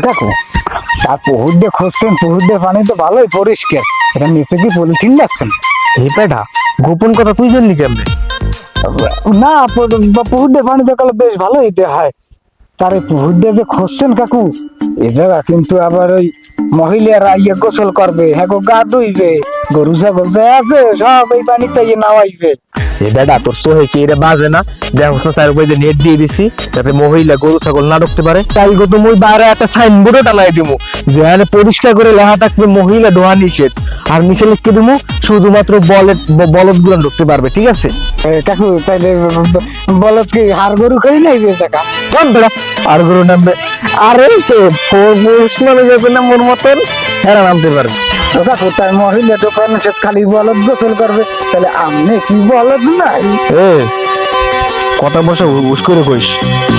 দেখো আর পুহুর দিয়ে খুঁজছেন পুহুর দিয়ে পানি তো ভালোই পরিষ্কার। এটা নিচে কি পলিথিন যাচ্ছেন এই পেটা গোপন কথা তুই জানলি কেমনে? না প- পুহুর দিয়ে পানি দেখালে বেশ ভালোই দে হয়। তার এই পুহুর দিয়ে যে খুঁজছেন কাকু এ জায়গা কিন্তু আবার ওই মহিলারা ইয়ে গোসল করবে হ্যাঁ গো গা ধুইবে। গরু ছাগল যে আছে সব এই পানিতে নাওয়াইবে এই বেটা তোর সোহে কি এটা বাজে না? দেখো না স্যার উপরে নেট দিয়ে দিছি যাতে মহিলা গরু ছাগল না ঢুকতে পারে। তাই গো তুমি ওই বাইরে একটা সাইনবোর্ডও টানাই দিমু যেখানে পরিষ্কার করে লেখা থাকবে মহিলা ডোহা নিষেধ। আর নিচে লিখে দিমু শুধুমাত্র বলেট বলদগুলো ঢুকতে পারবে। ঠিক আছে? এ, কাকু তাইলে বলত কি হাড় গরু খাই নাই বে জায়গা কোন বেটা? আর গরু নামবে। আরে তো পুরুষ মানুষ যাবে না মোর মতন হেরা নামতে পারবে তো কাকু তাই মহিলা দোকান সে খালি বলদ গোসল করবে তাহলে আপনি কি বলদ নাই? এ কথা বসে হুস করে কইস।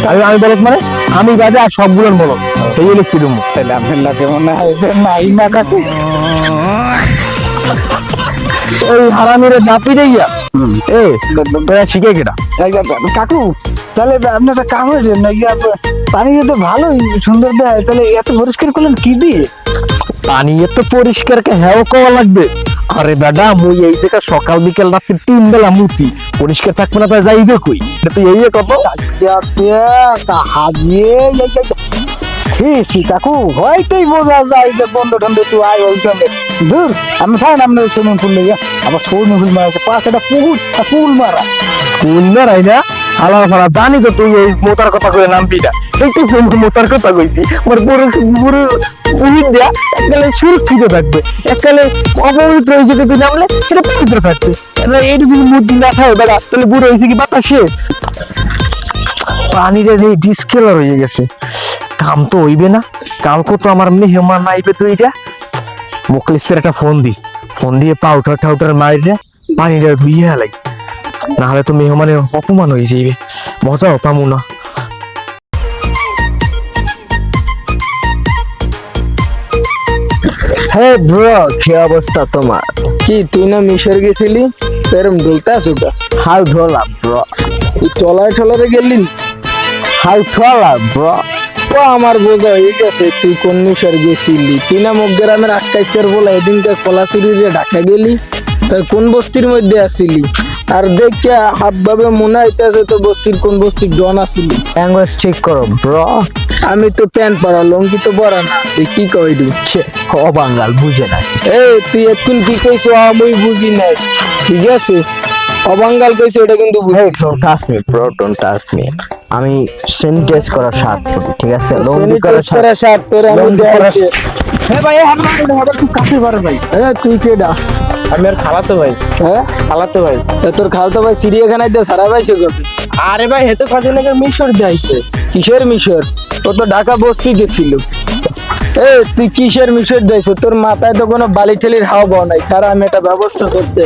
আমি আমি মানে? আমি গাজা আর সবগুলোর বলত এই লিখছি দিমু তাহলে আপনার লাগে মনে হয় যে নাই না কাকু? ওই হারামিরে নাপি দেইয়া এ তোরা শিখে কেটা কাকু তাহলে আপনি একটা কাম হয়েছেন না পানি যদি ভালোই সুন্দর দেয়, তাহলে এত পরিষ্কার করলেন কি দিয়ে? পানি এত পরিষ্কার কে হ্যাও কওয়া লাগবে? আরে বেডা মুই এই জায়গা সকাল বিকেল রাত্রি তিন বেলা মুতি। পরিষ্কার থাকবে না, তাই যাইবে কই? তুই এই কত হাজিয়ে কাকু হয়তোই বোঝা যায় যে বন্ধ টন্ধ তুই আয় ওই সঙ্গে। দূর, আমি খাই না সুইমিং পুল লইয়া আবার সুইমিং পুল মারা পাঁচ একটা পুকুর পুল মারা। কোন মেরাই না? হালা ফালা জানি তো তুই এই মোতার কথা কই নামবি না। তো ফোন কথা কইছি। আমার সুরক্ষিত থাকবে। সেটা পবিত্র থাকবে। না খায়, বেড়া, তাহলে বুড়ো হয়েছে কি বাতাসে? ডিসকেলার হয়ে গেছে। কাম তো হইবে না। কালকে তো আমার মেহমান আইবে তো এটা মুখলিসের একটা ফোন দি। ফোন দিয়ে পাউডার টাউডার মারিলে পানিটা ধুইয়া লাগে না হলে তো মেহমানের অপমান হয়ে যাইবে। মজাও পামু না। হ্যাঁ ব্রো কি অবস্থা তোমার? কি তুই না মিশর গেছিলি? এরম ঢুলতে সুটা হাল ঢোলা ব্রো তুই চলায় চলারে গেলি? হাল ঠলা ব্রো ও আমার বোঝা হয়ে গেছে তুই কোন মিশর গেছিলি? তুই না মুখ গ্রামের আক্কাইসের বলে এদিনকে কলাসুরি দিয়ে ঢাকা গেলি? তাই কোন বস্তির মধ্যে আসিলি? আর দেখিয়া হাত ভাবে মনে হইতেছে তো বস্তির কোন বস্তির ডন আসিলি ল্যাঙ্গুয়েজ ঠিক করো ব্রো আমি তো প্যান্ট পরা লঙ্কি তো পরা না। তুই কি কইডু ও বাঙ্গাল বুঝে না এ তুই এখন কি কইছো? আমি বুঝি নাই। ঠিক আছে? অবাঙ্গাল কইছো এটা কিন্তু বুঝি। Don't touch me bro don't touch me আমি স্যানিটাইজ করার স্বার্থ ঠিক আছে? লঙ্গি করা সাত তোর আমি করা দেখে হ্যাঁ ভাই খুব কাছে পারে ভাই। এ তুই কেডা? আমি আর খালাতো ভাই। হ্যাঁ? খালাতো ভাই। তোর খালতো ভাই চিড়িয়াখানায় দিয়ে সারা ভাই সে আরে ভাই হেতু কাজে নাকি মিশর যাইছে। কিসের মিশর? ও তো ঢাকা এ তুই কিসের মিশর তোর মাথায় তো কোনো বালি ঠেলির হাওয়া পাওয়া নাই। সারা আমি একটা ব্যবস্থা করতে।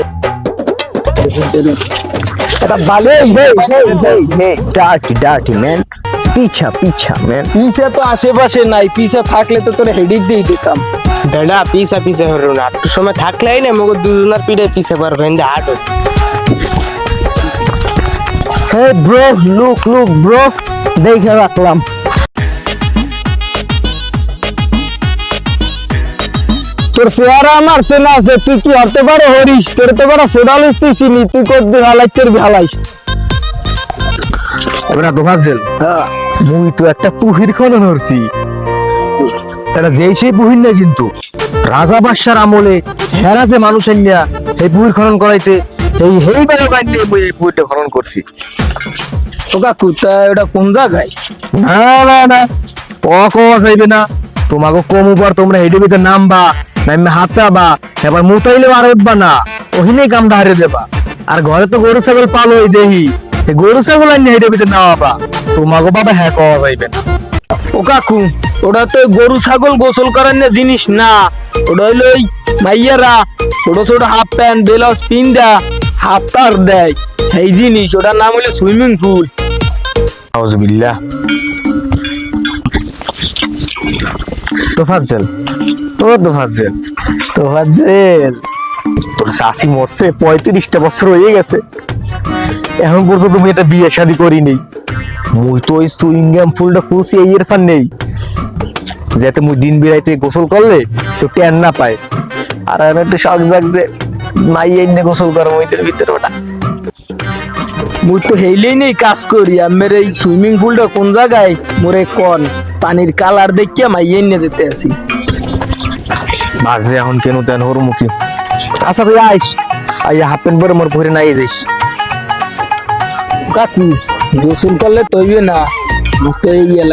এটা বালি ডার্টি ডার্টি ম্যান। পিছা পিছা ম্যান। পিসে তো আশেপাশে নাই। পিসে থাকলে তো তোর হেডিক দিয়ে দিতাম। বেড়া পিসা পিসা হরো না। একটু সময় থাকলেই না মগো দুজনের পিঠে পিছে পারবেন যে হাট। Hey bro look look bro দেখে রাখলাম। তোর চেহারা আমার চেনা আছে তুই কি হতে পারে হরিস তোর তো বড় ফোডালিস তুই চিনি তুই করবি হালাই তোর হালাইস এবার দোকান জেল মুই তো একটা পুহির খনন হরছি এটা যেই সেই পুহির না কিন্তু। রাজা বাদশার আমলে হেরা যে মানুষ আনিয়া এই পুহির খনন করাইতে এই হেই বাইনে মুই এই পুহিরটা খনন করছি। ওটা কোন জায়গায়? না না না ও যাইবে না। তোমাকে কম উপর তোমরা হেডে ভিতরে নামবা নামে হাতাবা এবার মুতাইলেও আর উঠবা না। ওহিনে কামটা হারিয়ে দেবা। আর ঘরে তো গরু ছাগল পালোই দেহি। গরু ছাগল আনি হেডে ভিতরে নামাবা। তোমাকে বাবা হ্যাঁ কোয়া যাইবে না। ও কাকু ওটা তো গরু ছাগল গোসল করার না জিনিস না। ওটা হইল ওই মাইয়ারা ছোট ছোট হাফ প্যান্ট ব্লাউজ পিন্দা হাফ তার দেয়। সেই জিনিস ওটার নাম হলো সুইমিং পুল। আউজবিল্লাহ তোফাজ্জল ও তোফাজ্জল তোফাজ্জল তোর শাশি মরছে পঁয়ত্রিশটা বছর হয়ে গেছে। এখন পর্যন্ত তুমি এটা বিয়ে শাদি করিনি। মুই তো ওই সুইংগাম ফুলটা এই নেই। যাতে মুই দিন গোসল করলে তো ট্যান না পায়। আর আমি একটু শখ জাগছে মাই এনে গোসল করব ওইটার ভিতরে ওটা। মুই তো হেইলেই নেই কাজ করি আমার এই সুইমিং পুলটা কোন জায়গায়? মোরে কন পানির কালার দেখিয়া মাইয়ে নিয়ে যেতে আসি। বাজে এখন কেন তেন ওর মুখে? আচ্ছা তুই আইস। আইয়া হাফ প্যান্ট পরে মোর ভরে নাই যাইস। কাকু। গোসল করলে তৈবে না। মুখে ইয়ে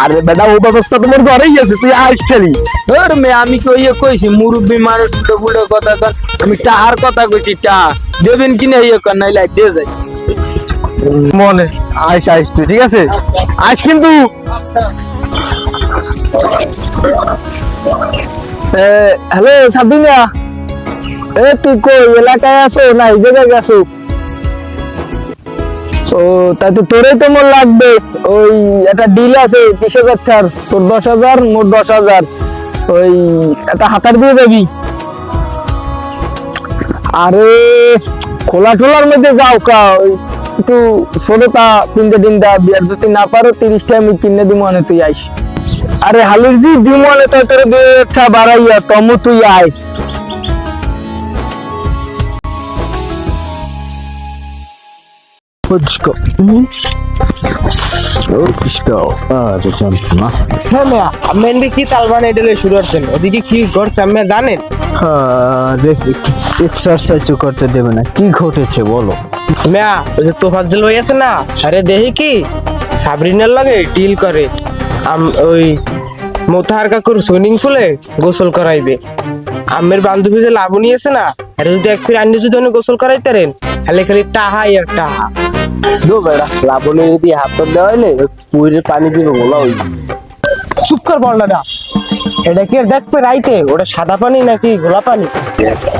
আরে বেটা, ও তোমার ঘরেই আছে, তুই আইস খালি। ধর মে, আমি তো ইয়ে মুরব্বী মানুষ তো বুড়ো কথা কন। টাহার কথা কইছি টা দেবেন কি না ইয়ে কর, নাইলে মনে, আইস আইস তুই, ঠিক আছে? আইস কিন্তু। হ্যালো সাবিনা এ, তুই কই, এলাকায় আছো না এই জায়গায় গেছো ও তাই তো তোরে তো মোর লাগবে। ওই একটা ডিল আছে, বিশ হাজার টার। তোর দশ হাজার, মোর দশ হাজার। ওই একটা হাতার দিয়ে আরে খোলা টোলার মধ্যে যাও কা, ওই একটু ছোটটা তিনটে তিনটা বিয়ার যদি না পারো, তিরিশটা আমি কিনে দিব মানে তুই আইস। আরে হালির জি দিব তোর দুই একটা বাড়াইয়া, তমু তুই আয়। আমি এনবি কি তাল বানাই দিলে শুরু করছেন ওদিকে কি ঘটছে জানেন? আরে এক্সারসাইজ করতে দেবে না। কি ঘটেছে বলো? মিয়া ওই যে তোফাজ্জল ভাই আছে না? আরে দেখি কি? সাবরিনের লগে ডিল করে। আম- ওই মোতাহার কাকুর সুইমিং পুলে গোসল করাইবে। আমের বান্ধবী যে লাবণী আছে না? আরে যদি এক ফির আন্নি যদি গোসল করাইতারেন খালি খালি টাহাই আর টাহা। দো বেড়া? লাবণে যদি হাত দেওয়া হইলে পানি দিবে বলা ওই চুপ কর এটা কি আর দেখবে রাইতে? ওটা সাদা পানি নাকি গোলা পানি?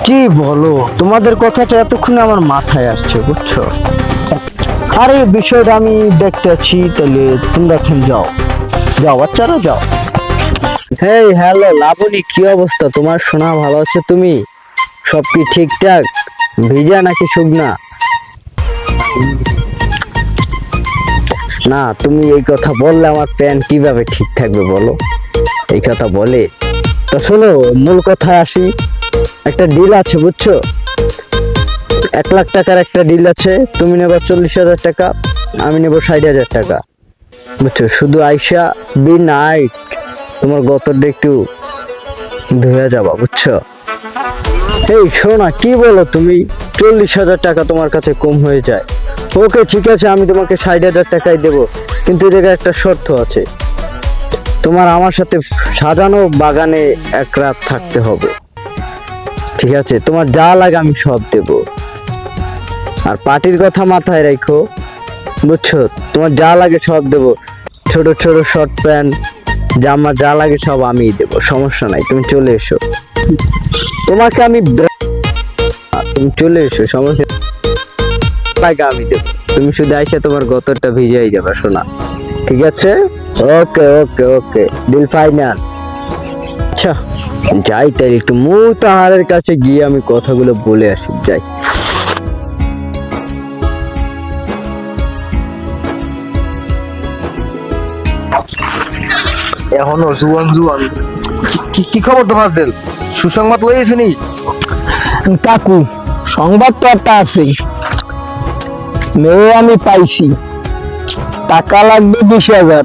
কি বলো? তোমাদের কথাটা এতক্ষণে আমার মাথায় আসছে বুঝছ? আরে বিষয়টা আমি দেখতে আছি তাহলে তোমরা এখন যাও। যাও বাচ্চারা যাও। হেই হ্যালো লাবণী কি অবস্থা? তোমার শোনা ভালো আছে তুমি? সব কি ঠিকঠাক? ভিজা নাকি শুকনা? না, তুমি এই কথা বললে আমার প্যান্ট কীভাবে ঠিক থাকবে বলো? এই কথা বলে, তো শোনো, মূল কথা আসি। একটা ডিল আছে, বুঝছ? এক লাখ টাকার একটা ডিল আছে, তুমি নেবা চল্লিশ হাজার টাকা, আমি নেব ষাট হাজার টাকা। বুঝছ? শুধু আইসা বি নাইট তোমার গতরটা একটু ধুয়ে যাবা, বুঝছ? এই শোনা কি বলো তুমি? চল্লিশ হাজার টাকা তোমার কাছে কম হয়ে যায়। ওকে ঠিক আছে, আমি তোমাকে ষাট হাজার টাকাই দেবো। কিন্তু জায়গায় একটা শর্ত আছে। তোমার আমার সাথে সাজানো বাগানে এক রাত থাকতে হবে। ঠিক আছে, তোমার যা লাগে আমি সব দেব। আর পার্টির কথা মাথায় রাখো, বুঝছ? তোমার যা লাগে সব দেব। ছোট ছোট শর্ট প্যান্ট, জামা যা লাগে সব আমিই দেব, সমস্যা নাই, তুমি চলে এসো। তোমাকে আমি তুমি চলে এসো, সমস্যা টাকা আমি দেবো। তুমি শুধু আইসা তোমার গতরটা ভিজাই যাবে শোনা। ঠিক আছে? ওকে ওকে ওকে। ডিল ফাইনাল আচ্ছা যাই তাই একটু মুতাহারের কাছে গিয়ে আমি কথাগুলো বলে আসি যাই। এখনও জুয়ান জুয়ান। কি- কি খবর তো ফাজেল সুসংবাদ লইয়েছি নি? কাকু সংবাদ তো একটা আছে মেয়ে আমি পাইছি। টাকা লাগবে বিশ হাজার।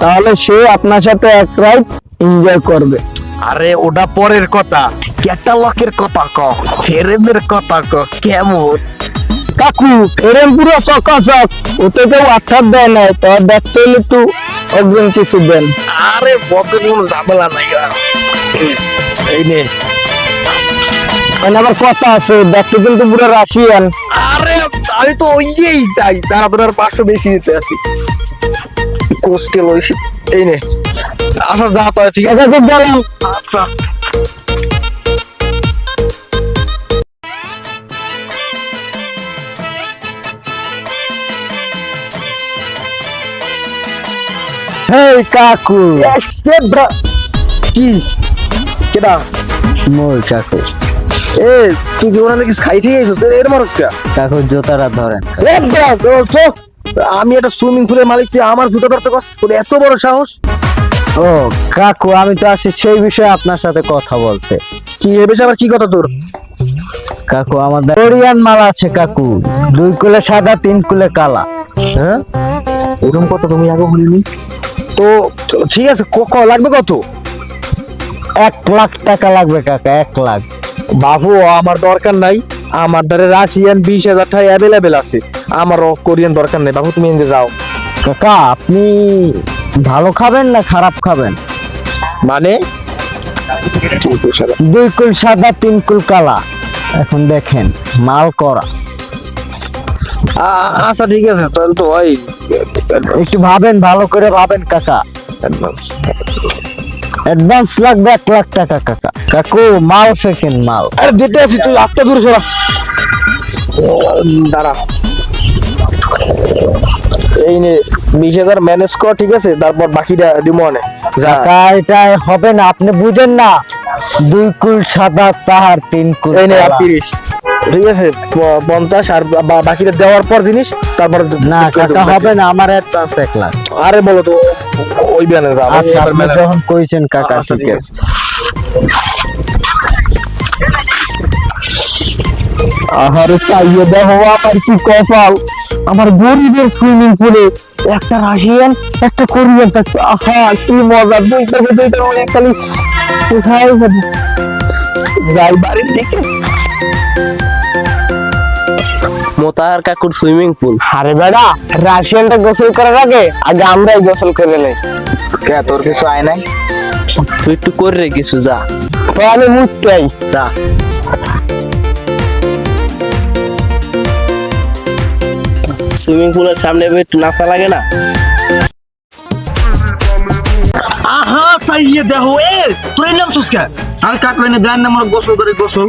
তাহলে সে আপনার সাথে এক রাইট এনজয় করবে। আরে ওটা পরের কথা। ক্যাটালকের কথা ক। ফেরেমের কথা ক। কেমন? কাকু এরম পুরো চকাচক। ওতে কেউ আঠার দেয় নাই। তো দেখতে হলে একটু অগ্রিম কিছু দেন। আরে বকের কোনো ঝামেলা নাই। এই নে। আবার কথা আছে। দেখতে কিন্তু পুরো রাশিয়ান। আরে আমি তো ওইই তাই তারা তোর পাঁচশো বেশি দিতে আছি। কোস্টে লইছি? এই নে। আচ্ছা যা তো ঠিক আছে। খুব গেলাম আচ্ছা। হেই কাকু। কি? কেডা? মোর কাকু। এ তুই কি ওরা নাকি খাই ঠিক আছে এর মানুষ কে? কাকু জোতারা ধরেন। আমি একটা সুইমিং পুলের মালিক তুই আমার জুতো ধরতে কস? তোর এত বড় সাহস? ও কাকু আমি তো আসছি সেই বিষয়ে আপনার সাথে কথা বলতে। কি এ বিষয়ে আবার কি কথা তোর? কাকু আমাদের কোরিয়ান মাল আছে কাকু। দুই কুলে সাদা তিন কুলে কালা। হ্যাঁ? এরকম কথা তুমি আগে বলিনি। তো ঠিক আছে ক লাগবে কত? এক লাখ টাকা লাগবে কাকা এক লাখ। বাবু আমার দরকার নাই। আমার দ্বারা রাশিয়ান বিশ হাজার টাকা অ্যাভেলেবেল আছে। আমার কোরিয়ান দরকার নেই। বাবু তুমি এনে যাও। কাকা আপনি ভালো খাবেন না খারাপ খাবেন? মানে? দুই কুল সাদা তিন কুল কালা। এখন দেখেন মাল করা। আচ্ছা ঠিক আছে তাহলে তো হয়। একটু ভাবেন ভালো করে ভাবেন কাকা। অ্যাডভান্স লাগবে এক লাখ টাকা কাকা। কাকু মাল সেকেন্ড মাল। আরে দিতে আছি তুই আটটা দূরে সরা। দাঁড়া। এই নে বিশ হাজার ম্যানেজ কর ঠিক আছে? তারপর বাকিটা দিব অনেক যা। কাকা এটা হবে না আপনি বুঝেন না। দুই কুল সাদা তাহার তিন কুল এই নে আর তিরিশ ঠিক আছে পঞ্চাশ আর বাকিটা দেওয়ার পর জিনিস তারপর না কাকা হবে না আমার অ্যাডভান্স এক লাখ। আরে বলো তো ওই আমি আচ্ছা আপনি যখন কইছেন কাকা আচ্ছা, ঠিক আছে। আহারে চাইয়ে দেখো আমার কি কপাল। আমার গরিবের সুইমিং পুলে একটা রাশিয়ান একটা কোরিয়ান থাকতো আহা কি মজা দুইটা দুইটা অনেক খালি কোথায় যাই বাড়ির দিকে। মোতাহার কাকুর সুইমিং পুল। আরে বেড়া রাশিয়ানটা গোসল করার আগে আগে আমরাই গোসল করে নেই। কে তোর কিছু আয় নাই? তুই একটু করে রে কিছু যা। তো আমি মুখটাই যা। সুইমিং পুলের সামনে একটু নাচা লাগে না? আহা সাইয়ে দেখো এ তোর নাম সুস্কা আর কাকু এনে দেন না আমার গোসল করে গোসল।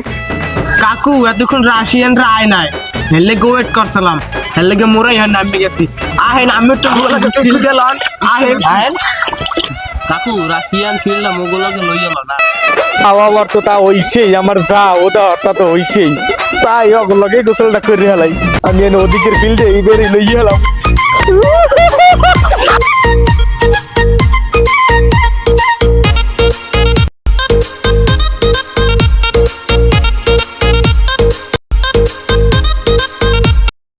কাকু এতক্ষণ রাশিয়ানরা আয় নাই। হের লেগে ওয়েট করছিলাম হের লেগে মোরাই হ্যাঁ নামি গেছি। আহেন আমি তো মোগুলাকে ফিল দিলাম। আহেন। আহেন। কাকু রাশিয়ান ফিল্ডটা মোগুলাকে লই গেল না। আমার তো তা হইছেই আমার যা ওটা তা তো হইছেই। তাই ওগুলোকে গোসলটা করে হেলাই। আমি এনে ওদিকের ফিল্ডে এইবারই লইয়ে হেলাম